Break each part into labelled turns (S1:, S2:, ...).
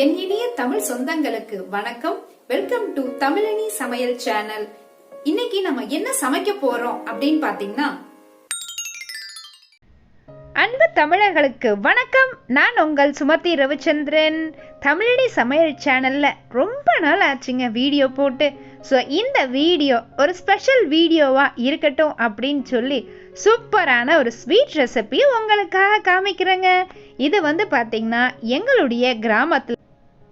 S1: என் இனிய தமிழ் சொந்தங்களுக்கு வணக்கம். வெல்கம் டு தமிழினி சமையல் சேனல் இன்னைக்கு நம்ம என்ன சமைக்க போறோம் அப்படின்னு பாத்தீங்கன்னா
S2: அன்பு தமிழர்களுக்கு வணக்கம். நான் உங்கள் சுமதி ரவிச்சந்திரன். தமிழனி சமையல் சேனலில் ரொம்ப நாள் ஆச்சுங்க வீடியோ போட்டு. ஸோ இந்த வீடியோ ஒரு ஸ்பெஷல் வீடியோவாக இருக்கட்டும் அப்படின்னு சொல்லி சூப்பரான ஒரு ஸ்வீட் ரெசிபியை உங்களுக்காக காமிக்கிறேங்க. இது வந்து பார்த்திங்கன்னா எங்களுடைய கிராமத்தில்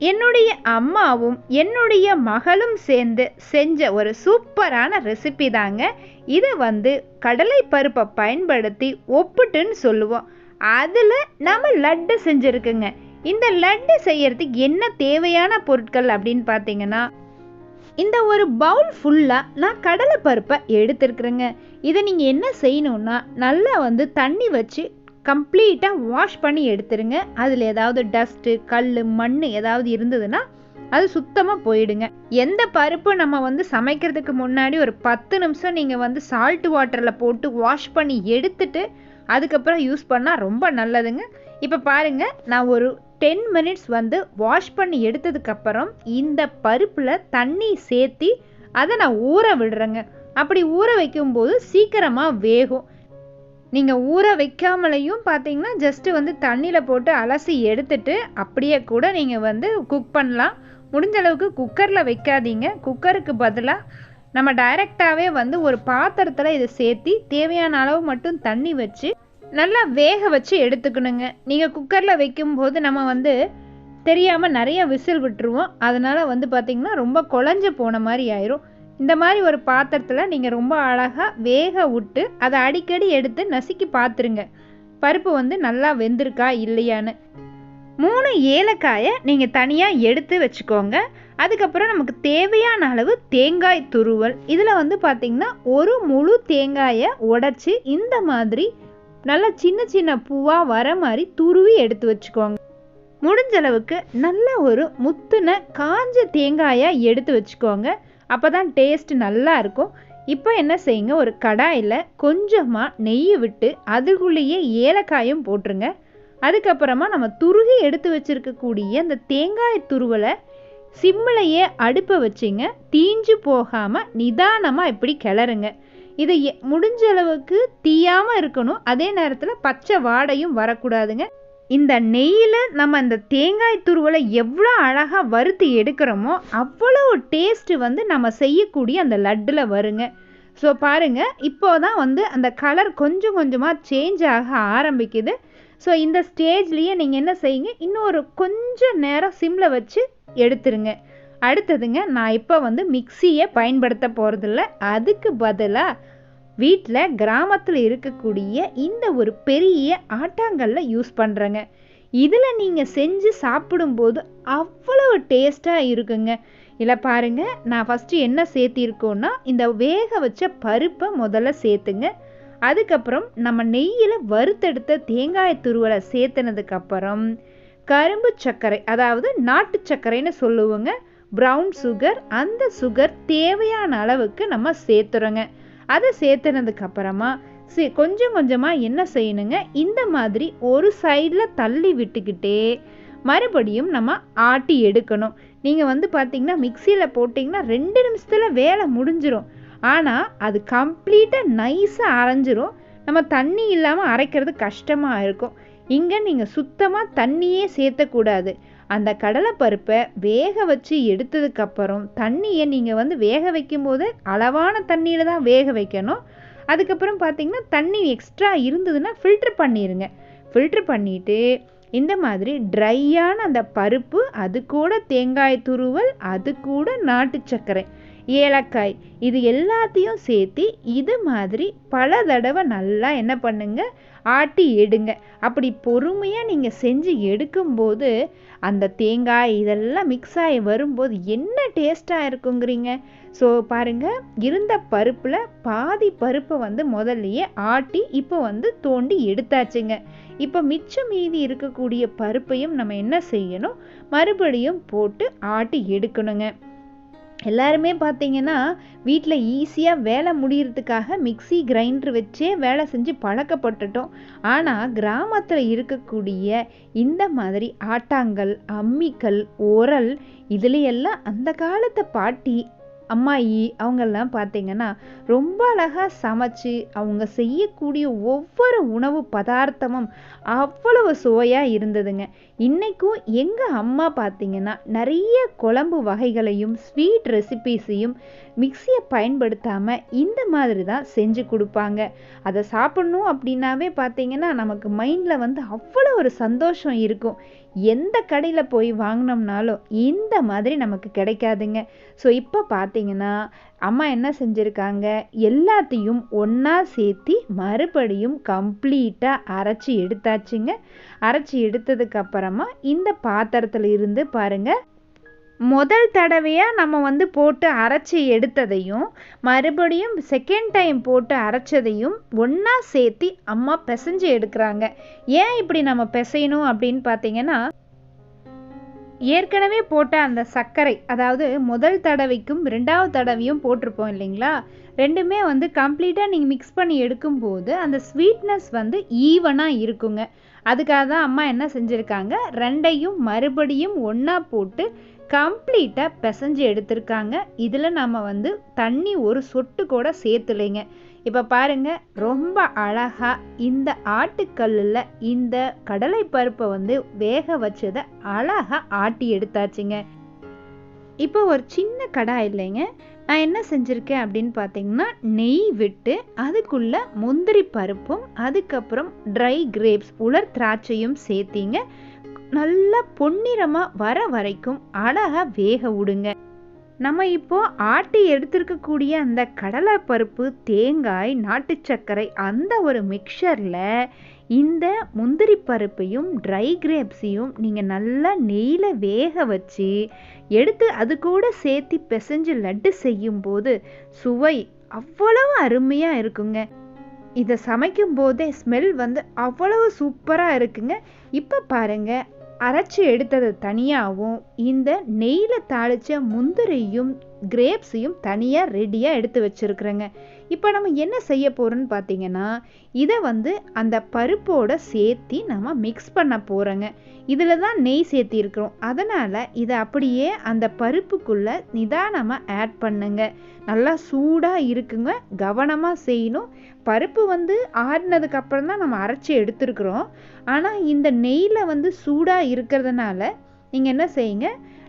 S2: என்னுடைய அம்மாவும் என்னுடைய மகளும் சேர்ந்து செஞ்ச ஒரு சூப்பரான ரெசிபி தாங்க. இது வந்து கடலை பருப்பை பயன்படுத்தி ஒப்புட்டுன்னு சொல்லுவோம். அதில் நம்ம லட்டு செஞ்சுருக்குங்க. இந்த லட்டு செய்யறதுக்கு என்ன தேவையான பொருட்கள் அப்படின்னு பார்த்தீங்கன்னா இந்த ஒரு பவுல் ஃபுல்லாக நான் கடலை பருப்பை எடுத்துருக்குறேங்க. இதை நீங்கள் என்ன செய்யணும்னா நல்லா வந்து தண்ணி வச்சு கம்ப்ளீட்டாக வாஷ் பண்ணி எடுத்துருங்க. அதில் ஏதாவது டஸ்ட்டு கல் மண் ஏதாவது இருந்ததுன்னா அது சுத்தமாக போயிடுங்க. எந்த பருப்பு நம்ம வந்து சமைக்கிறதுக்கு முன்னாடி ஒரு பத்து நிமிஷம் நீங்கள் வந்து சால்ட் வாட்டரில் போட்டு வாஷ் பண்ணி எடுத்துட்டு அதுக்கப்புறம் யூஸ் பண்ணால் ரொம்ப நல்லதுங்க. இப்போ பாருங்கள் நான் ஒரு டென் மினிட்ஸ் வந்து வாஷ் பண்ணி எடுத்ததுக்கப்புறம் இந்த பருப்பில் தண்ணி சேர்த்தி அதை நான் ஊற விடுறேங்க. அப்படி ஊற வைக்கும்போது சீக்கிரமாக வேகும். நீங்கள் ஊற வைக்காமலையும் பார்த்தீங்கன்னா ஜஸ்ட்டு வந்து தண்ணியில் போட்டு அலசி எடுத்துட்டு அப்படியே கூட நீங்கள் வந்து குக் பண்ணலாம். முடிஞ்ச அளவுக்கு குக்கரில் வைக்காதீங்க. குக்கருக்கு பதிலாக நம்ம டைரெக்டாகவே வந்து ஒரு பாத்திரத்தில் இதை சேர்த்தி தேவையான அளவு மட்டும் தண்ணி வச்சு நல்லா வேக வச்சு எடுத்துக்கணுங்க. நீங்கள் குக்கரில் வைக்கும்போது நம்ம வந்து தெரியாமல் நிறைய விசில் விட்டுருவோம். அதனால் வந்து பார்த்திங்கன்னா ரொம்ப குழஞ்சு போன மாதிரி ஆயிரும். இந்த மாதிரி ஒரு பாத்திரத்தில் நீங்கள் ரொம்ப அழகாக வேக விட்டு அதை அடிக்கடி எடுத்து நசுக்கி பார்த்துருங்க பருப்பு வந்து நல்லா வெந்திருக்கா இல்லையான்னு. மூணு ஏலக்காயை நீங்கள் தனியாக எடுத்து வச்சுக்கோங்க. அதுக்கப்புறம் நமக்கு தேவையான அளவு தேங்காய் துருவல். இதில் வந்து பார்த்திங்கன்னா ஒரு முழு தேங்காயை உடச்சி இந்த மாதிரி நல்லா சின்ன சின்ன பூவாக வர மாதிரி துருவி எடுத்து வச்சுக்கோங்க. முடிஞ்சளவுக்கு நல்ல ஒரு முத்துன காஞ்ச தேங்காயாக எடுத்து வச்சுக்கோங்க. அப்போ தான் டேஸ்ட் நல்லா இருக்கும். இப்போ என்ன செய்யுங்க ஒரு கடாயில் கொஞ்சமாக நெய் விட்டு அதுக்குள்ளேயே ஏலக்காயும் போட்டுருங்க. அதுக்கப்புறமா நம்ம துருகி எடுத்து வச்சிருக்கக்கூடிய அந்த தேங்காய் துருவலை சிம்மிலையே அடுப்பை வச்சிங்க. தீஞ்சு போகாமல் நிதானமாக இப்படி கிளறுங்க. இது முடிஞ்ச அளவுக்கு தீயாமல் இருக்கணும். அதே நேரத்தில் பச்சை வாடையும் வரக்கூடாதுங்க. இந்த நெய்யில் நம்ம அந்த தேங்காய் துருவலை எவ்வளோ அழகாக வறுத்து எடுக்கிறோமோ அவ்வளோ டேஸ்ட்டு வந்து நம்ம செய்யக்கூடிய அந்த லட்டில் வருங்க. ஸோ பாருங்கள் இப்போ தான் வந்து அந்த கலர் கொஞ்சம் கொஞ்சமாக சேஞ்ச் ஆக ஆரம்பிக்குது. ஸோ இந்த ஸ்டேஜ்லேயே நீங்கள் என்ன செய்யுங்க இன்னொரு கொஞ்சம் நேரம் சிம்மில் வச்சு எடுத்துருங்க. அடுத்ததுங்க நான் இப்போ வந்து மிக்சியை பயன்படுத்த போகிறதில்ல அதுக்கு பதிலாக வீட்டில் கிராமத்தில் இருக்கக்கூடிய இந்த ஒரு பெரிய ஆட்டாங்கல்ல யூஸ் பண்ணுறேங்க இதில் நீங்கள் செஞ்சு சாப்பிடும்போது அவ்வளவு டேஸ்ட்டாக இருக்குங்க. இல்லை பாருங்கள் நான் ஃபஸ்ட்டு என்ன சேர்த்திருக்கோன்னா இந்த வேக வச்ச பருப்பை முதல்ல சேர்த்துங்க. அதுக்கப்புறம் நம்ம நெய்யில் வறுத்தெடுத்த தேங்காய் துருவலை சேர்த்துனதுக்கப்புறம் கரும்பு சர்க்கரை அதாவது நாட்டு சர்க்கரைன்னு சொல்லுவோங்க. ப்ரௌன் சுகர் அந்த சுகர் தேவையான அளவுக்கு நம்ம சேர்த்துறோங்க. அதை சேர்த்துனதுக்கு அப்புறமா சி கொஞ்சம் கொஞ்சமாக என்ன செய்யணுங்க? இந்த மாதிரி ஒரு சைடில் தள்ளி விட்டுக்கிட்டே மறுபடியும் நம்ம ஆட்டி எடுக்கணும். நீங்கள் வந்து பார்த்தீங்கன்னா மிக்சியில் போட்டிங்கன்னா ரெண்டு நிமிஷத்தில் வேலை முடிஞ்சிடும் ஆனால் அது கம்ப்ளீட்டாக நைஸாக அரைஞ்சிரும். நம்ம தண்ணி இல்லாமல் அரைக்கிறது கஷ்டமாக இருக்கும். இங்கே நீங்கள் சுத்தமாக தண்ணியே சேர்த்தக்கூடாது. அந்த கடலைப்பருப்பை வேக வச்சு எடுத்ததுக்கப்புறம் தண்ணியை நீங்கள் வந்து வேக வைக்கும்போது அளவான தண்ணியில் தான் வேக வைக்கணும். அதுக்கப்புறம் பார்த்தீங்கன்னா தண்ணி எக்ஸ்ட்ரா இருந்ததுன்னா ஃபில்ட்ரு பண்ணிடுங்க ஃபில்ட்ரு பண்ணிவிட்டு இந்த மாதிரி ட்ரையான அந்த பருப்பு அது கூட தேங்காய் துருவல் அது கூட நாட்டு சர்க்கரை. ஏலக்காய். இது எல்லாத்தையும் சேர்த்து இது மாதிரி பல தடவை நல்லா என்ன பண்ணுங்க? ஆட்டி எடுங்க. அப்படி பொறுமையாக நீங்கள் செஞ்சு எடுக்கும்போது அந்த தேங்காய் இதெல்லாம் மிக்ஸ் ஆகி வரும்போது என்ன டேஸ்ட்டாக இருக்குங்கிறீங்க? ஸோ பாருங்கள் இருந்த பருப்பில் பாதி பருப்பை வந்து முதல்லையே ஆட்டி இப்போ வந்து தோண்டி எடுத்தாச்சுங்க. இப்போ மிச்சம் மீதி இருக்கக்கூடிய பருப்பையும் நம்ம என்ன செய்யணும்? மறுபடியும் போட்டு ஆட்டி எடுக்கணுங்க. எல்லாருமே பார்த்தீங்கன்னா வீட்டில் ஈஸியாக வேலை முடியறதுக்காக மிக்ஸி கிரைண்டர் வச்சே வேலை செஞ்சு பழக்கப்பட்டுட்டோம். ஆனால் கிராமத்தில் இருக்கக்கூடிய இந்த மாதிரி ஆட்டாங்கல் அம்மிக்கல் உரல் இதுலையெல்லாம் அந்த காலத்து பாட்டி அம்மாயி அவங்கெல்லாம் பார்த்தீங்கன்னா ரொம்ப அழகாக சமைச்சு அவங்க செய்யக்கூடிய ஒவ்வொரு உணவு பதார்த்தமும் அவ்வளவு சுவையாக இருந்ததுங்க. இன்றைக்கும் எங்கள் அம்மா பார்த்தீங்கன்னா நிறைய குழம்பு வகைகளையும் ஸ்வீட் ரெசிபீஸையும் மிக்சியை பயன்படுத்தாமல் இந்த மாதிரி தான் செஞ்சு கொடுப்பாங்க. அதை சாப்பிட்ணும் அப்படின்னாவே பார்த்தீங்கன்னா நமக்கு மைண்டில் வந்து அவ்வளோ ஒரு சந்தோஷம் இருக்கும். எந்த கடையில் போய் வாங்கினோம்னாலும் இந்த மாதிரி நமக்கு கிடைக்காதுங்க. ஸோ இப்போ பார்த்தீங்கன்னா அம்மா என்ன செஞ்சுருக்காங்க? எல்லாத்தையும் ஒன்றா சேர்த்தி மறுபடியும் கம்ப்ளீட்டாக அரைச்சி எடுத்தாச்சுங்க. அரைச்சி எடுத்ததுக்கப்புறமா இந்த பாத்திரத்தில் இருந்து பாருங்க. முதல் தடவையாக நம்ம வந்து போட்டு அரைச்சி எடுத்ததையும் மறுபடியும் செகண்ட் டைம் போட்டு அரைச்சதையும் ஒன்றா சேர்த்தி அம்மா பிசைஞ்சு எடுக்கிறாங்க. ஏன் இப்படி நம்ம பிசையணும் அப்படின்னு பார்த்தீங்கன்னா ஏற்கனவே போட்ட அந்த சர்க்கரை அதாவது முதல் தடவைக்கும் ரெண்டாவது தடவையும் போட்டிருப்போம் இல்லைங்களா? ரெண்டுமே வந்து கம்ப்ளீட்டாக நீங்கள் மிக்ஸ் பண்ணி எடுக்கும்போது அந்த ஸ்வீட்னஸ் வந்து ஈவனாக இருக்குங்க. அதுக்காக தான் அம்மா என்ன செஞ்சுருக்காங்க? ரெண்டையும் மறுபடியும் ஒன்றா போட்டு கம்ப்ளீட்டாக பிசைஞ்சு எடுத்திருக்காங்க. இதில் நம்ம வந்து தண்ணி ஒரு சொட்டு கூட சேர்த்துலைங்க. இப்போ பாருங்க ரொம்ப அழகாக இந்த ஆட்டுக்கல்லில் இந்த கடலை பருப்பை வந்து வேக வச்சதை அழகாக ஆட்டி எடுத்தாச்சுங்க. இப்போ ஒரு சின்ன கடாய் இல்லைங்க. நான் என்ன செஞ்சுருக்கேன் அப்படின்னு பார்த்தீங்கன்னா நெய் விட்டு அதுக்குள்ளே முந்திரி பருப்பும் அதுக்கப்புறம் ட்ரை கிரேப்ஸ் உலர் திராட்சையும் சேர்த்திங்க. நல்லா பொன்னிறமாக வர வரைக்கும் அழகாக வேக விடுங்க. நம்ம இப்போ ஆட்டி எடுத்திருக்கக்கூடிய அந்த கடலை பருப்பு தேங்காய் நாட்டு சர்க்கரை அந்த ஒரு மிக்சரில் இந்த முந்திரி பருப்பையும் ட்ரை கிரேப்ஸையும் நீங்கள் நல்லா நெய்யில் வேக வச்சு எடுத்து அது கூட சேர்த்து பிசைஞ்சு லட்டு செய்யும்போது சுவை அவ்வளவு அருமையாக இருக்குங்க. இதை சமைக்கும் போதே ஸ்மெல் வந்து அவ்வளவு சூப்பராக இருக்குங்க. இப்போ பாருங்கள் அரைச்சி எடுத்தது தனியாகவும் இந்த நெய்யில் தாளித்த முந்திரியும் கிரேப்ஸையும் தனியாக ரெடியாக எடுத்து வச்சுருக்குறேங்க. இப்போ நம்ம என்ன செய்ய போகிறோன்னு பார்த்தீங்கன்னா இதை வந்து அந்த பருப்போட சேர்த்தி நம்ம மிக்ஸ் பண்ண போகிறோங்க இதில் தான் நெய் சேர்த்திருக்கிறோம் அதனால் இதை அப்படியே அந்த பருப்புக்குள்ளே நிதானமாக ஆட் பண்ணுங்க. நல்லா சூடாக இருக்குங்க. கவனமாக செய்யணும். பருப்பு வந்து ஆடினதுக்கப்புறம் தான் நம்ம அரைச்சி எடுத்துருக்குறோம். ஆனால் இந்த நெய்யில் வந்து சூடாக இருக்கிறதுனால நீங்கள் என்ன செய்யுங்க?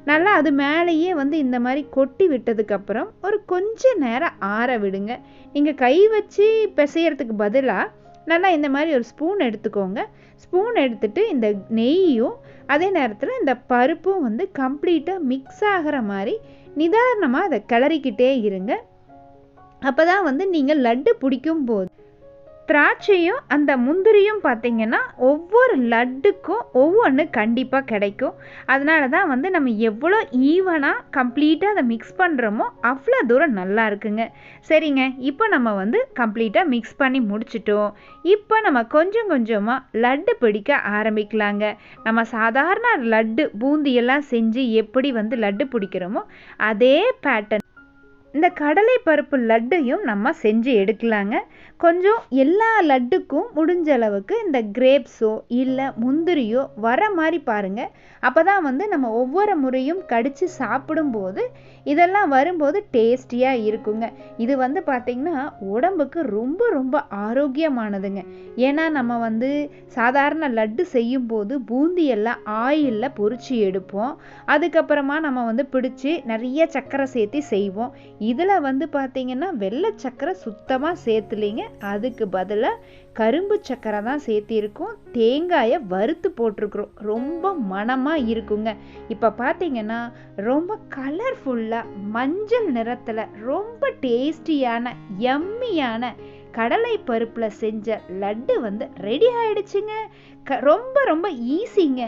S2: நல்லா அது மேலேயே வந்து இந்த மாதிரி கொட்டி விட்டதுக்கப்புறம் ஒரு கொஞ்ச நேரம் ஆற விடுங்க. நீங்கள் கை வச்சு பிசையறதுக்கு பதிலாக நல்லா இந்த மாதிரி ஒரு ஸ்பூன் எடுத்துக்கோங்க. ஸ்பூன் எடுத்துட்டு இந்த நெய்யும் அதே நேரத்தில் இந்த பருப்பும் வந்து கம்ப்ளீட்டாக மிக்ஸ் ஆகிற மாதிரி நிதானமாக அதை கிளறிக்கிட்டே இருங்க. அப்போ தான் வந்து நீங்கள் லட்டு பிடிக்கும் போது திராட்சையும் அந்த முந்திரியும் பார்த்திங்கன்னா ஒவ்வொரு லட்டுக்கும் ஒவ்வொன்று கண்டிப்பாக கிடைக்கும். அதனால தான் வந்து நம்ம எவ்வளோ ஈவனாக கம்ப்ளீட்டாக அதை மிக்ஸ் பண்ணுறோமோ அவ்வளோ தூரம் நல்லா இருக்குங்க. சரிங்க இப்போ நம்ம வந்து கம்ப்ளீட்டாக மிக்ஸ் பண்ணி முடிச்சிட்டோம். இப்போ நம்ம கொஞ்சம் கொஞ்சமாக லட்டு பிடிக்க ஆரம்பிக்கலாங்க. நம்ம சாதாரண லட்டு பூந்தியெல்லாம் செஞ்சு எப்படி வந்து லட்டு பிடிக்கிறோமோ அதே பேட்டர்ன் இந்த கடலை பருப்பு லட்டையும் நம்ம செஞ்சு எடுக்கலாங்க. கொஞ்சம் எல்லா லட்டுக்கும் முடிஞ்ச அளவுக்கு இந்த கிரேப்ஸோ இல்லை முந்திரியோ வர மாதிரி பாருங்கள் அப்போ தான் வந்து நம்ம ஒவ்வொரு முறையும் கடித்து சாப்பிடும்போது இதெல்லாம் வரும்போது டேஸ்டியாக இருக்குங்க. இது வந்து பார்த்திங்கன்னா உடம்புக்கு ரொம்ப ரொம்ப ஆரோக்கியமானதுங்க. ஏன்னா நம்ம வந்து சாதாரண லட்டு செய்யும்போது பூந்தியெல்லாம் ஆயிலில் பொறிச்சு எடுப்போம். அதுக்கப்புறமா நம்ம வந்து பிடிச்சி நிறைய சக்கரை சேர்த்து செய்வோம். இதில் வந்து பார்த்திங்கன்னா வெள்ளை சக்கரை சுத்தமாக சேர்த்துலிங்க. அதுக்கு பதிலாக கரும்பு சக்கரை தான் சேர்த்திருக்கோம். தேங்காயை வறுத்து போட்டிருக்கிறோம். ரொம்ப மணமாக இருக்குங்க. இப்போ பார்த்தீங்கன்னா ரொம்ப கலர்ஃபுல்லாக மஞ்சள் நிறத்தில் ரொம்ப டேஸ்டியான எம்மியான கடலை பருப்பில் செஞ்ச லட்டு வந்து ரெடி ஆயிடுச்சுங்க. க ரொம்ப ரொம்ப ஈஸிங்க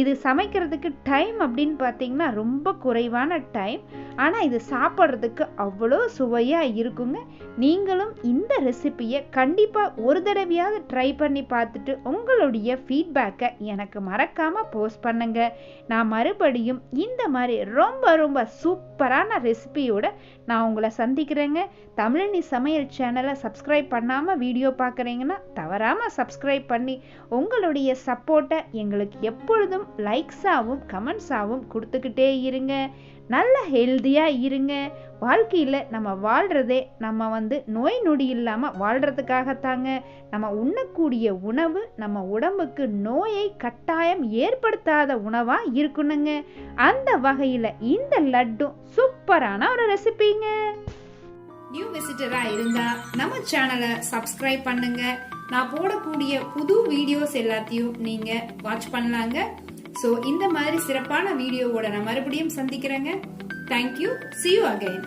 S2: இது சமைக்கிறதுக்கு டைம் அப்படின்னு பார்த்தீங்கன்னா ரொம்ப குறைவான டைம் ஆனால் இது சாப்பிட்றதுக்கு அவ்வளோ சுவையாக இருக்குங்க. நீங்களும் இந்த ரெசிபியை கண்டிப்பாக ஒரு தடவையாவது ட்ரை பண்ணி பார்த்துட்டு உங்களுடைய ஃபீட்பேக்கை எனக்கு மறக்காமல் போஸ்ட் பண்ணுங்க. நான் மறுபடியும் இந்த மாதிரி ரொம்ப ரொம்ப சூப்பரான ரெசிபியோட நான் உங்களை சந்திக்கிறேங்க. தமிழனி சமையல் சேனலை சப்ஸ்கிரைப் பண்ணாமல் வீடியோ பார்க்குறீங்கன்னா தவறாமல் சப்ஸ்கிரைப் பண்ணி உங்களுடைய சப்போர்ட்டை எங்களுக்கு எப்பொழுதும் லைக்ஸாகவும் கமெண்ட்ஸாகவும் கொடுத்துக்கிட்டே இருங்க. நல்ல ஹெல்த்தியாக இருங்க. வாழ்க்கையில் நம்ம வாழ்கிறதே நம்ம வந்து நோய் நொடி இல்லாமல் வாழ்கிறதுக்காகத்தாங்க நம்ம உண்ணக்கூடிய உணவு நம்ம உடம்புக்கு நோயை கட்டாயம் ஏற்படுத்தாத உணவாக இருக்கணுங்க. அந்த வகையில் இந்த லட்டும் சூப்பரான ஒரு ரெசிபிங்க.
S1: நியூ விசிட்டரா இருந்தா நம்ம சேனலை சப்ஸ்கிரைப் பண்ணுங்க. நான் போடக்கூடிய புது வீடியோஸ் எல்லாத்தையும் நீங்க வாட்ச் பண்ணலாங்க. சோ இந்த மாதிரி சிறப்பான வீடியோவோட நான் மறுபடியும் சந்திக்கிறேங்க. Thank you see you again